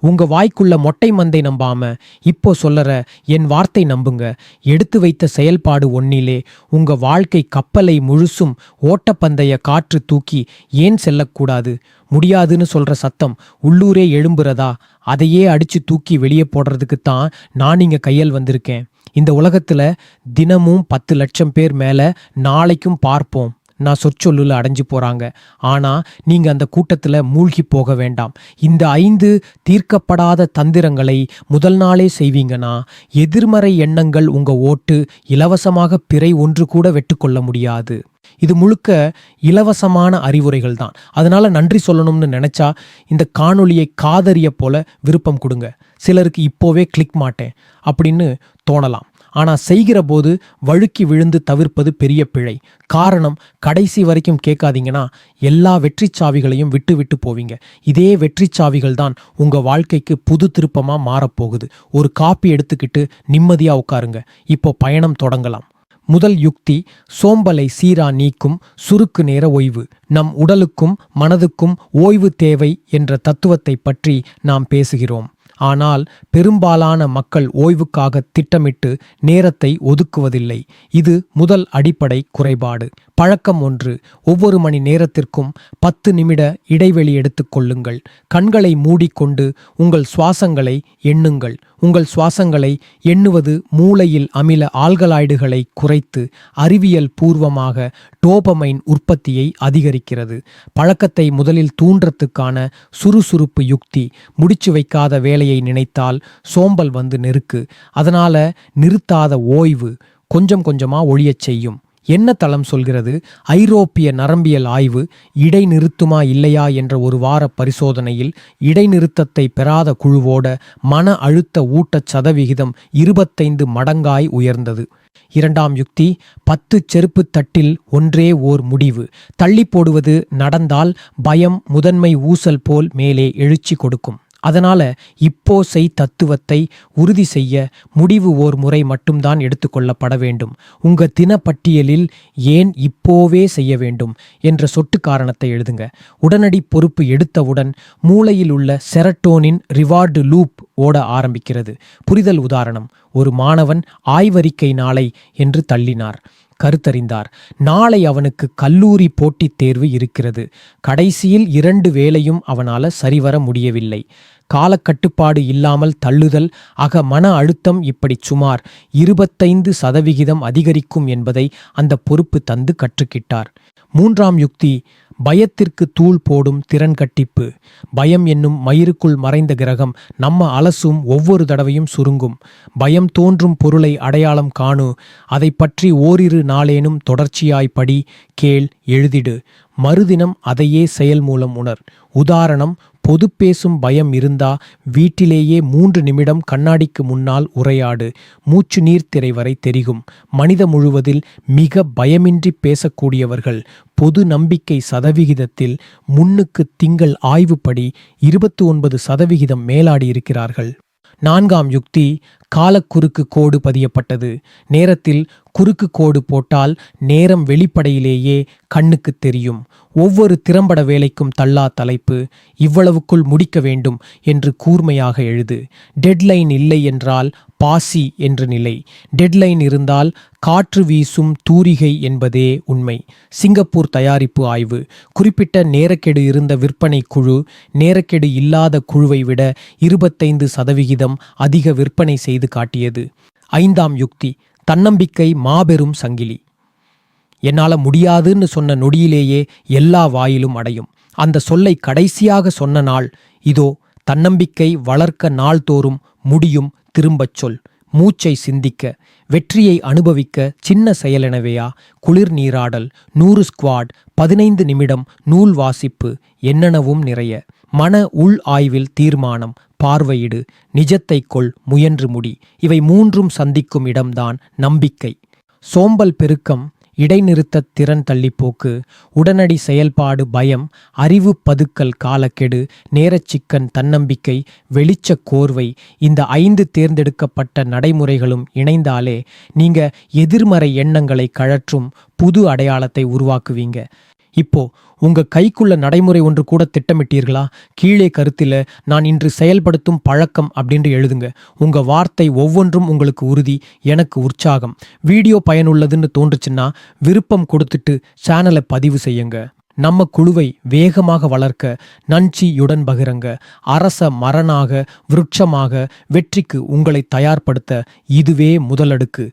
உங்க வாய்க்குள்ள மொட்டை மந்தை நம்பாம இப்போ சொல்லற என் வார்த்தை நம்புங்க. எடுத்து வைத்த செயல்பாடு ஒன்னிலே உங்க வாழ்க்கை கப்பலை முழுசும் ஓட்டப்பந்தய காற்று தூக்கி ஏன் செல்லக்கூடாது? முடியாதுன்னு சொல்ற சத்தம் உள்ளூரே எழும்புறதா? அதையே அடிச்சு தூக்கி வெளியே போடுறதுக்கு தான் நான் இங்க கையல் வந்திருக்கேன். இந்த உலகத்துல தினமும் பத்து லட்சம் பேர் மேல நாளைக்கும் பார்ப்போம். நான் சொற்சொல்லில் அடைஞ்சு போகிறாங்க ஆனால் நீங்கள் அந்த கூட்டத்தில் மூழ்கி போக வேண்டாம். இந்த ஐந்து தீர்க்கப்படாத தந்திரங்களை முதல் நாளே செய்வீங்கன்னா எதிர்மறை எண்ணங்கள் உங்கள் ஓட்டு இலவசமாக பிறை ஒன்று கூட வெட்டுக்கொள்ள முடியாது. இது முழுக்க இலவசமான அறிவுரைகள் தான். அதனால நன்றி சொல்லணும்னு நினைச்சா இந்த காணொளியை காதறிய போல விருப்பம் கொடுங்க. சிலருக்கு இப்போவே கிளிக் மாட்டேன். அப்படின்னு தோணலாம். ஆனால் செய்கிற போது வழுக்கி விழுந்து தவிர்ப்பது பெரிய பிழை. காரணம் கடைசி வரைக்கும் கேட்காதீங்கன்னா எல்லா வெற்றி சாவிகளையும் விட்டு விட்டு போவீங்க. இதே வெற்றிச் சாவிகள் தான் உங்கள் வாழ்க்கைக்கு புது திருப்பமாக மாறப்போகுது. ஒரு காப்பி எடுத்துக்கிட்டு நிம்மதியாக உட்காருங்க. இப்போ பயணம் தொடங்கலாம். முதல் யுக்தி சோம்பலை சீரா நீக்கும் சுருக்கு நேர ஓய்வு. நம் உடலுக்கும் மனதுக்கும் ஓய்வு தேவை என்ற தத்துவத்தை பற்றி நாம் பேசுகிறோம். ஆனால் பெரும்பாலான மக்கள் ஓய்வுக்காக திட்டமிட்டு நேரத்தை ஒதுக்குவதில்லை. இது முதல் அடிப்படை குறைபாடு. பழக்கம் ஒன்று ஒவ்வொரு மணி நேரத்திற்கும் பத்து நிமிட இடைவெளி எடுத்துக்கொள்ளுங்கள் கண்களை மூடிக்கொண்டு உங்கள் சுவாசங்களை எண்ணுங்கள். உங்கள் சுவாசங்களை எண்ணுவது மூளையில் அமில ஆல்கலாய்டுகளை குறைத்து அறிவியல் பூர்வமாக டோபமைன் உற்பத்தியை அதிகரிக்கிறது. பழக்கத்தை முதலில் தூண்டுறத்துக்கான சுறுசுறுப்பு யுக்தி முடிச்சு வைக்காத வேலையை நினைத்தால் சோம்பல் வந்து நெருக்கு. அதனால நிறுத்தாத ஓய்வு கொஞ்சம் கொஞ்சமாக ஒழியச் செய்யும். என்ன தளம் சொல்கிறது? ஐரோப்பிய நரம்பியல் ஆய்வு இடைநிறுத்துமா இல்லையா என்ற ஒரு வார பரிசோதனையில் இடைநிறுத்தத்தை பெறாத குழுவோட மன அழுத்த ஊட்டச் சதவிகிதம் இருபத்தைந்து மடங்காய் உயர்ந்தது. இரண்டாம் யுக்தி பத்து செருப்பு தட்டில் ஒன்றே ஓர் முடிவு. தள்ளி போடுவது நடந்தால் பயம் முதன்மை ஊசல் போல் மேலே எழுச்சி கொடுக்கும். அதனால இப்போ செய் தத்துவத்தை உறுதி செய்ய முடிவு ஓர் முறை மட்டும்தான் எடுத்துக்கொள்ளப்பட வேண்டும். உங்க தினப்பட்டியலில் ஏன் இப்போவே செய்ய வேண்டும் என்ற சொட்டு காரணத்தை எழுதுங்க. உடனடி பொறுப்பு எடுத்தவுடன் மூளையில் உள்ள செரட்டோனின் ரிவார்டு லூப் ஓட ஆரம்பிக்கிறது. புரிதல் உதாரணம் ஒரு மாணவன் ஆய்வறிக்கை நாளை என்று தள்ளினார். கருத்தறிந்தார். நாளை அவனுக்கு கல்லூரி போட்டித் தேர்வு இருக்கிறது. கடைசியில் இரண்டு வேளையும் அவனால சரிவர முடியவில்லை. காலக்கட்டுப்பாடு இல்லாமல் தள்ளுதல் அக மன அழுத்தம் இப்படி சுமார் இருபத்தைந்து சதவிகிதம் அதிகரிக்கும் என்பதை அந்த பொறுப்பு தந்து கற்றுக்கிட்டார். மூன்றாம் யுக்தி பயத்திற்கு தூள் போடும் திறன் கட்டிப்பு. பயம் என்னும் மயிருக்குள் மறைந்த கிரகம் நம்ம அலசும் ஒவ்வொரு தடவையும் சுருங்கும். பயம் தோன்றும் பொருளை அடையாளம் காணு. அதை பற்றி ஓரிரு நாளேனும் தொடர்ச்சியாய் படி கேள் எழுதிடு. மறுதினம் அதையே செயல் மூலம் உணர். உதாரணம் பொது பேசும் பயம் இருந்தா வீட்டிலேயே மூன்று நிமிடம் கண்ணாடிக்கு முன்னால் உரையாடு. மூச்சு நீர்த்திரை வரை தெரிகும். மனித முழுவதில் மிக பயமின்றி பேசக்கூடியவர்கள் பொது நம்பிக்கை சதவிகிதத்தில் முன்னுக்கு திங்கள் ஆய்வுப்படி இருபத்தி ஒன்பது சதவிகிதம் மேலாடி இருக்கிறார்கள். நான்காம் யுக்தி காலக்குறுக்கு கோடு பதியப்பட்டது. நேரத்தில் குறுக்கு கோடு போட்டால் நேரம் வெளிப்படையிலேயே கண்ணுக்கு தெரியும். ஒவ்வொரு திறம்பட வேலைக்கும் தள்ளா தலைப்பு இவ்வளவுக்குள் முடிக்க வேண்டும் என்று கூர்மையாக எழுது. டெட்லைன் இல்லை என்றால் பாசி என்ற நிலை. டெட்லைன் இருந்தால் காற்று வீசும் தூரிகை என்பதே உண்மை. சிங்கப்பூர் தயாரிப்பு ஆய்வு. குறிப்பிட்ட நேரக்கெடு இருந்த விற்பனை குழு நேரக்கெடு இல்லாத குழுவை விட இருபத்தைந்து சதவிகிதம் அதிக விற்பனை செய்து காட்டியது. ஐந்தாம் யுக்தி தன்னம்பிக்கை மாபெரும் சங்கிலி. என்னால் முடியாதுன்னு சொன்ன நொடியிலேயே எல்லா வாயிலும் அடையும். அந்த சொல்லை கடைசியாக சொன்ன நாள் இதோ தன்னம்பிக்கை வளர்க்க நாள்தோறும் முடியும் திரும்பச் சொல். மூச்சை சிந்திக்க வெற்றியை அனுபவிக்க சின்ன செயலெனவேயா? குளிர் நீராடல் நூறு ஸ்குவாட் பதினைந்து நிமிடம் நூல் வாசிப்பு என்னெனவும் நிறைய. மன உள் ஆய்வில் தீர்மானம் பார்வையிடு நிஜத்தை கொள் முயன்று முடி. இவை மூன்றும் சந்திக்கும் இடம்தான் நம்பிக்கை. சோம்பல் பெருக்கம் இடைநிறுத்த திறன் தள்ளிப்போக்கு உடனடி செயல்பாடு பயம் அறிவு பதுக்கல் காலக்கெடு நேரச்சிக்கன் தன்னம்பிக்கை வெளிச்ச கோர்வை இந்த ஐந்து தேர்ந்தெடுக்கப்பட்ட நடைமுறைகளும் இணைந்தாலே நீங்க எதிர்மறை எண்ணங்களை கழற்றும் புது அடையாளத்தை உருவாக்குவீங்க. இப்போ உங்க கைக்குள்ள நடைமுறை ஒன்று கூட திட்டமிட்டீர்களா? கீழே கருத்தில் நான் இன்று செயல்படுத்தும் பழக்கம் அப்படின்னு எழுதுங்க. உங்க வார்த்தை ஒவ்வொன்றும் உங்களுக்கு உறுதி எனக்கு உற்சாகம். வீடியோ பயனுள்ளதுன்னு தோன்றுச்சுன்னா விருப்பம் கொடுத்துட்டு சேனலை பதிவு செய்யுங்க. நம்ம குழுவை வேகமாக வளர்க்க நன்றியுடன் பகிரங்க. அரச மரனாக விருட்சமாக வெற்றிக்கு உங்களை தயார்படுத்த இதுவே முதலடுக்கு